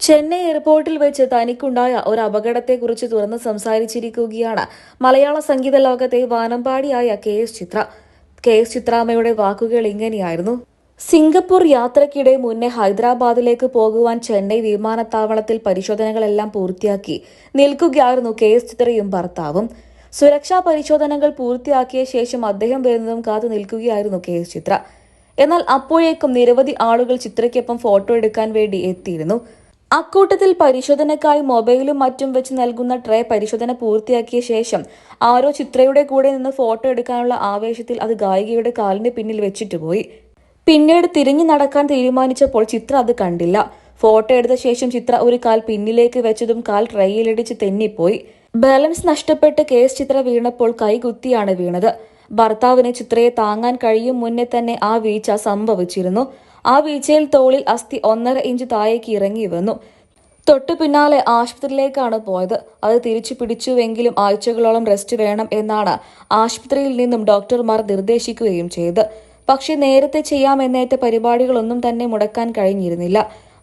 ചെന്നൈ എയർപോർട്ടിൽ വെച്ച് തനിക്കുണ്ടായ ഒരു അപകടത്തെക്കുറിച്ച് തുറന്ന് സംസാരിച്ചിരിക്കുകയാണ് മലയാള സംഗീത ലോകത്തെ വാനമ്പാടിയായ K S Chithra. K S ചിത്രാമ്മയുടെ വാക്കുകൾ ഇങ്ങനെയായിരുന്നു. സിംഗപ്പൂർ യാത്രയ്ക്കിടെ മുന്നേ ഹൈദരാബാദിലേക്ക് പോകുവാൻ ചെന്നൈ വിമാനത്താവളത്തിൽ പരിശോധനകളെല്ലാം പൂർത്തിയാക്കി നിൽക്കുകയായിരുന്നു കെ എസ് ചിത്രയും ഭർത്താവും. സുരക്ഷാ പരിശോധനകൾ പൂർത്തിയാക്കിയ ശേഷം അദ്ദേഹം വരുന്നതും കാത്തു നിൽക്കുകയായിരുന്നു കെ എസ് ചിത്ര. എന്നാൽ അപ്പോഴേക്കും നിരവധി ആളുകൾ ചിത്രയ്ക്കൊപ്പം ഫോട്ടോ എടുക്കാൻ വേണ്ടി എത്തിയിരുന്നു. അക്കൂട്ടത്തിൽ പരിശോധനയ്ക്കായി മൊബൈലും മറ്റും വെച്ച് നൽകുന്ന ട്രേ പരിശോധന പൂർത്തിയാക്കിയ ശേഷം ആരോ ചിത്രയുടെ കൂടെ നിന്ന് ഫോട്ടോ എടുക്കാനുള്ള ആവേശത്തിൽ അത് ഗായികയുടെ കാലിന് പിന്നിൽ വെച്ചിട്ട് പോയി. പിന്നീട് തിരിഞ്ഞു നടക്കാൻ തീരുമാനിച്ചപ്പോൾ ചിത്ര അത് കണ്ടില്ല. ഫോട്ടോ എടുത്ത ശേഷം ചിത്ര ഒരു കാൽ പിന്നിലേക്ക് വെച്ചതും കാൽ ട്രെയിലിടിച്ച് തെന്നിപ്പോയി. ബാലൻസ് നഷ്ടപ്പെട്ട് കേസ് ചിത്ര വീണപ്പോൾ കൈകുത്തിയാണ് വീണത്. ഭർത്താവിന് ചിത്രയെ താങ്ങാൻ കഴിയും മുന്നേ തന്നെ ആ വീഴ്ച സംഭവിച്ചിരുന്നു. ആ വീഴ്ചയിൽ തോളിൽ അസ്ഥി ഒന്നര ഇഞ്ച് താഴേക്ക് ഇറങ്ങി വന്നു തൊട്ടു പിന്നാലെ ആശുപത്രിയിലേക്കാണ് പോയത്. അത് തിരിച്ചു പിടിച്ചുവെങ്കിലും ആഴ്ചകളോളം റെസ്റ്റ് വേണം എന്നാണ് ആശുപത്രിയിൽ നിന്നും ഡോക്ടർമാർ നിർദ്ദേശിക്കുകയും ചെയ്ത്. പക്ഷെ നേരത്തെ ചെയ്യാമെന്നേറ്റ പരിപാടികളൊന്നും തന്നെ മുടക്കാൻ കഴിഞ്ഞിരുന്നില്ല.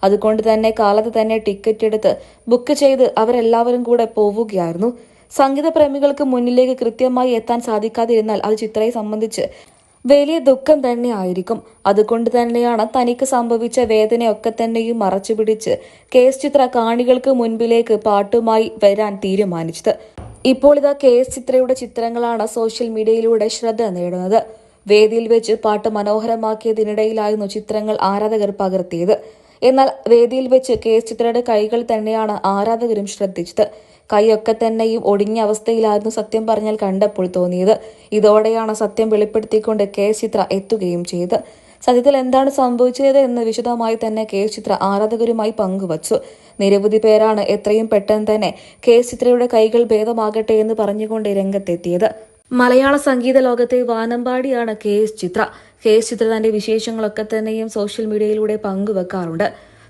അതുകൊണ്ട് തന്നെ കാലത്ത് തന്നെ ടിക്കറ്റ് എടുത്ത് ബുക്ക് ചെയ്ത് അവരെല്ലാവരും കൂടെ പോവുകയായിരുന്നു. സംഗീത പ്രേമികൾക്ക് മുന്നിലേക്ക് കൃത്യമായി എത്താൻ സാധിക്കാതിരുന്നാൽ അത് ചിത്രയെ സംബന്ധിച്ച് വലിയ ദുഃഖം തന്നെ ആയിരിക്കും. അതുകൊണ്ട് തന്നെയാണ് തനിക്ക് സംഭവിച്ച വേദനയൊക്കെ തന്നെയും മറച്ചുപിടിച്ച് കേസ് ചിത്ര കാണികൾക്ക് മുൻപിലേക്ക് പാട്ടുമായി വരാൻ തീരുമാനിച്ചത്. ഇപ്പോൾ ഇതാ കേസ് ചിത്രയുടെ ചിത്രങ്ങളാണ് സോഷ്യൽ മീഡിയയിലൂടെ ശ്രദ്ധ നേടുന്നത്. വേദിയിൽ വെച്ച് പാട്ട് മനോഹരമാക്കിയതിനിടയിലായിരുന്നു ചിത്രങ്ങൾ ആരാധകർ പകർത്തിയത്. എന്നാൽ വേദിയിൽ വെച്ച് കേസ് ചിത്രയുടെ കൈകൾ തന്നെയാണ് ആരാധകരും ശ്രദ്ധിച്ചത്. കൈയൊക്കെ തന്നെയും ഒടിഞ്ഞ അവസ്ഥയിലായിരുന്നു സത്യം പറഞ്ഞാൽ കണ്ടപ്പോൾ തോന്നിയത്. ഇതോടെയാണ് സത്യം വെളിപ്പെടുത്തിക്കൊണ്ട് കെ ചിത്ര എത്തുകയും ചെയ്ത്. സത്യത്തിൽ എന്താണ് സംഭവിച്ചത് എന്ന് വിശദമായി തന്നെ കെ ചിത്ര ആരാധകരുമായി പങ്കുവച്ചു. നിരവധി പേരാണ് എത്രയും പെട്ടെന്ന് തന്നെ കെ ചിത്രയുടെ കൈകൾ ഭേദമാകട്ടെ എന്ന് പറഞ്ഞുകൊണ്ട് രംഗത്തെത്തിയത്. മലയാള സംഗീത ലോകത്തെ വാനമ്പാടിയാണ് K S Chithra. K S Chithra തന്റെ വിശേഷങ്ങളൊക്കെ തന്നെയും സോഷ്യൽ മീഡിയയിലൂടെ പങ്കുവെക്കാറുണ്ട്.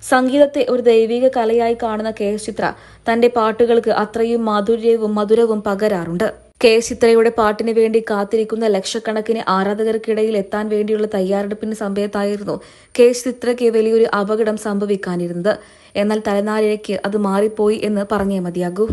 സംഗീതത്തെ ഒരു ദൈവിക കലയായി കാണുന്ന കെ ചിത്ര തന്റെ പാട്ടുകൾക്ക് അത്രയും മാധുര്യവും മധുരവും പകരാറുണ്ട്. കെ ചിത്രയുടെ പാട്ടിന് വേണ്ടി കാത്തിരിക്കുന്ന ലക്ഷക്കണക്കിന് ആരാധകർക്കിടയിൽ എത്താൻ വേണ്ടിയുള്ള തയ്യാറെടുപ്പിന് സമയത്തായിരുന്നു കെ ചിത്രയ്ക്ക് വലിയൊരു അപകടം സംഭവിക്കാനിരുന്നത്. എന്നാൽ തലനാരിഴയ്ക്ക് അത് മാറിപ്പോയി എന്ന് പറഞ്ഞേ മതിയാകൂ.